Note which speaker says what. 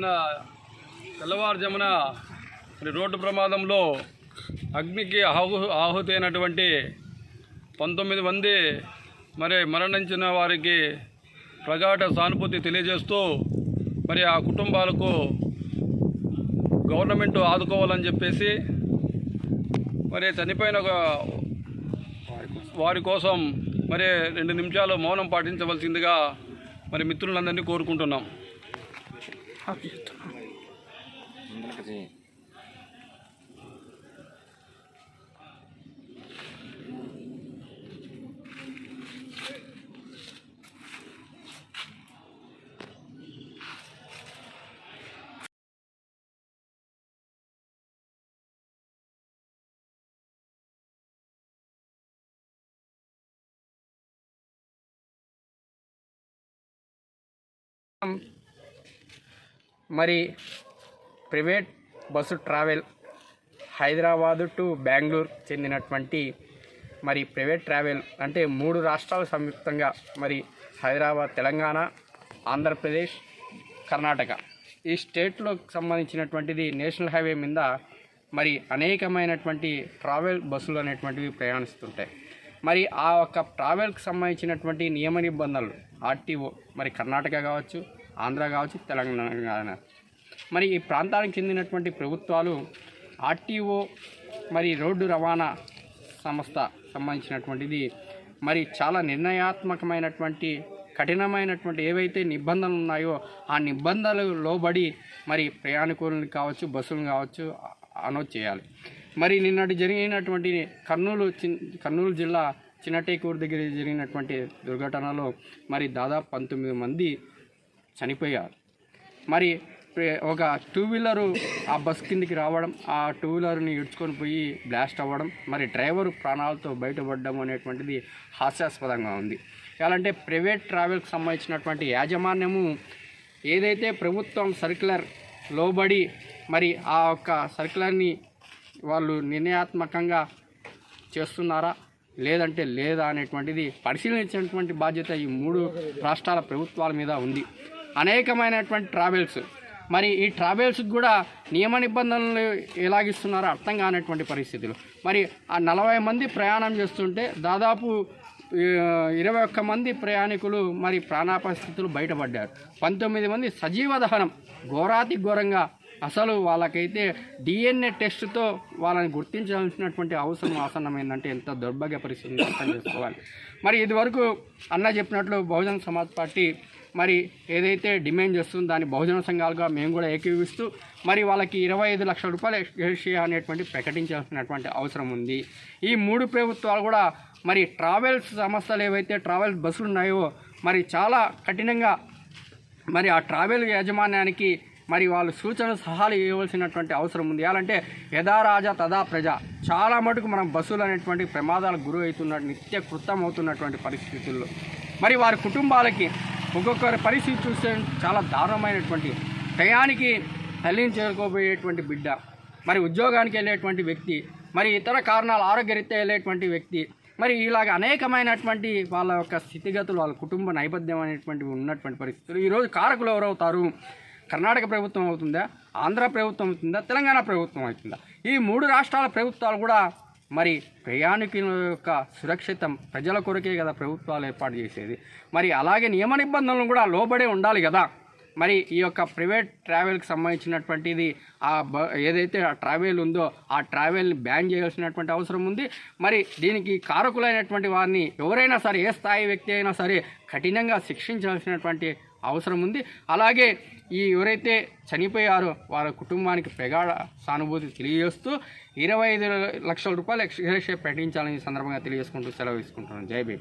Speaker 1: నిన్న తెల్లవారుజామున మరి రోడ్డు ప్రమాదంలో అగ్నికి ఆహు ఆహుతి అయినటువంటి పంతొమ్మిది మంది మరి మరణించిన వారికి ప్రగాఢ సానుభూతి తెలియజేస్తూ మరి ఆ కుటుంబాలకు గవర్నమెంట్ ఆదుకోవాలని చెప్పేసి మరి చనిపోయిన ఒక వారి కోసం మరి రెండు నిమిషాలు మౌనం పాటించవలసిందిగా మరి మిత్రులందరినీ కోరుకుంటున్నాం. 밥이었다. 그지. Um...
Speaker 2: మరి private bus travel Hyderabad to Bengaluru చెందినటువంటి మరి ప్రైవేట్ ట్రావెల్ అంటే మూడు రాష్ట్రాలు సంయుక్తంగా మరి హైదరాబాద్ తెలంగాణ ఆంధ్రప్రదేశ్ కర్ణాటక. ఈ స్టేట్లోకి సంబంధించినటువంటిది నేషనల్ హైవే మీద మరి అనేకమైనటువంటి ట్రావెల్ బస్సులు అనేటువంటివి ప్రయాణిస్తుంటాయి. మరి ఆ యొక్క ట్రావెల్కి సంబంధించినటువంటి నియమ నిబంధనలు ఆర్టీఓ మరి కర్ణాటక కావచ్చు ఆంధ్ర కావచ్చు తెలంగాణ మరి ఈ ప్రాంతానికి చెందినటువంటి ప్రభుత్వాలు ఆర్టీఓ మరి రోడ్డు రవాణా సంస్థ సంబంధించినటువంటిది. మరి చాలా నిర్ణయాత్మకమైనటువంటి కఠినమైనటువంటి ఏవైతే నిబంధనలు ఉన్నాయో ఆ నిబంధనలు లోబడి మరి ప్రయాణికులను కావచ్చు బస్సులను కావచ్చు అనౌన్స్ చేయాలి. మరి నిన్నటి జరిగినటువంటి కర్నూలు చిన్ కర్నూలు జిల్లా చిన్నటేకూరు దగ్గర జరిగినటువంటి దుర్ఘటనలో మరి దాదాపు పంతొమ్మిది మంది చనిపోయారు. మరి ఒక టూ వీలరు ఆ బస్ కిందికి రావడం ఆ టూ వీలర్ని ఇడ్చుకొని పోయి బ్లాస్ట్ అవ్వడం మరి డ్రైవర్ ప్రాణాలతో బయటపడడం అనేటువంటిది హాస్యాస్పదంగా ఉంది. ఎలాంటే ప్రైవేట్ ట్రావెల్కి సంబంధించినటువంటి యాజమాన్యము ఏదైతే ప్రభుత్వం సర్క్యులర్ లోబడి మరి ఆ యొక్క సర్క్యులర్ని వాళ్ళు నిర్ణయాత్మకంగా చేస్తున్నారా లేదంటే లేదా అనేటువంటిది పరిశీలించినటువంటి బాధ్యత ఈ మూడు రాష్ట్రాల ప్రభుత్వాల మీద ఉంది. అనేకమైనటువంటి ట్రావెల్స్ మరి ఈ ట్రావెల్స్కి కూడా నియమ నిబంధనలు ఎలాగిస్తున్నారో అర్థం కానటువంటి పరిస్థితులు. మరి ఆ నలభై మంది ప్రయాణం చేస్తుంటే దాదాపు ఇరవై ఒక్క మంది ప్రయాణికులు మరి ప్రాణాపరిస్థితులు బయటపడ్డారు. పంతొమ్మిది మంది సజీవ దహనం ఘోరాతి ఘోరంగా అసలు వాళ్ళకైతే డిఎన్ఏ టెస్ట్తో వాళ్ళని గుర్తించాల్సినటువంటి అవసరం ఆసన్నమైందంటే ఎంత దౌర్భాగ్య పరిస్థితి అర్థం చేసుకోవాలి. మరి ఇదివరకు అన్న చెప్పినట్లు బహుజన్ సమాజ్ పార్టీ మరి ఏదైతే డిమాండ్ చేస్తుందో దాన్ని బహుజన సంఘాలుగా మేము కూడా ఏకీవిస్తూ మరి వాళ్ళకి ఇరవై ఐదు లక్షల రూపాయలు ఎక్స్గ్రేషియా అనేటువంటి ప్రకటించాల్సినటువంటి అవసరం ఉంది. ఈ మూడు ప్రభుత్వాలు కూడా మరి ట్రావెల్స్ సంస్థలు ఏవైతే ట్రావెల్స్ బస్సులు ఉన్నాయో మరి చాలా కఠినంగా మరి ఆ ట్రావెల్ యాజమాన్యానికి మరి వాళ్ళు సూచన సహాలు ఇవ్వవలసినటువంటి అవసరం ఉంది. ఎలాంటే యథా రాజా తదా ప్రజ. చాలా మటుకు మనం బస్సులు అనేటువంటి ప్రమాదాలకు గురి అవుతున్న నిత్య కృతం అవుతున్నటువంటి పరిస్థితుల్లో. మరి వారి కుటుంబాలకి ఒక్కొక్కరి పరిస్థితి చూస్తే చాలా దారుణమైనటువంటి టయానికి తల్లిని చేరుకోబోయేటువంటి బిడ్డ మరి ఉద్యోగానికి వెళ్ళేటువంటి వ్యక్తి మరి ఇతర కారణాలు ఆరోగ్యరీత్యా వెళ్ళేటువంటి వ్యక్తి మరి ఇలాగ అనేకమైనటువంటి వాళ్ళ యొక్క స్థితిగతులు వాళ్ళ కుటుంబ నేపథ్యం అనేటువంటివి ఉన్నటువంటి పరిస్థితులు. ఈరోజు కారకులు ఎవరవుతారు? కర్ణాటక ప్రభుత్వం అవుతుందా? ఆంధ్ర ప్రభుత్వం అవుతుందా? తెలంగాణ ప్రభుత్వం అవుతుందా? ఈ మూడు రాష్ట్రాల ప్రభుత్వాలు కూడా మరి ప్రయాణికుల యొక్క సురక్షితం ప్రజల కొరకే కదా ప్రభుత్వాలు ఏర్పాటు చేసేది. మరి అలాగే నియమ నిబంధనలు కూడా లోబడే ఉండాలి కదా. మరి ఈ యొక్క ప్రైవేట్ ట్రావెల్కి సంబంధించినటువంటిది ఆ బ ఏదైతే ఆ ట్రావెల్ ఉందో ఆ ట్రావెల్ని బ్యాన్ చేయాల్సినటువంటి అవసరం ఉంది. మరి దీనికి కారకులైనటువంటి వారిని ఎవరైనా సరే ఏ స్థాయి వ్యక్తి అయినా సరే కఠినంగా శిక్షించాల్సినటువంటి అవసరం ఉంది. అలాగే ఈ ఎవరైతే చనిపోయారో వారి కుటుంబానికి ప్రగాఢ సానుభూతి తెలియజేస్తూ ఇరవై ఐదు లక్షల రూపాయలు ఎక్స్గ్రేషియా ప్రకటించాలని సందర్భంగా తెలియజేసుకుంటూ సెలవు తీసుకుంటున్నాను. జై భీమ్.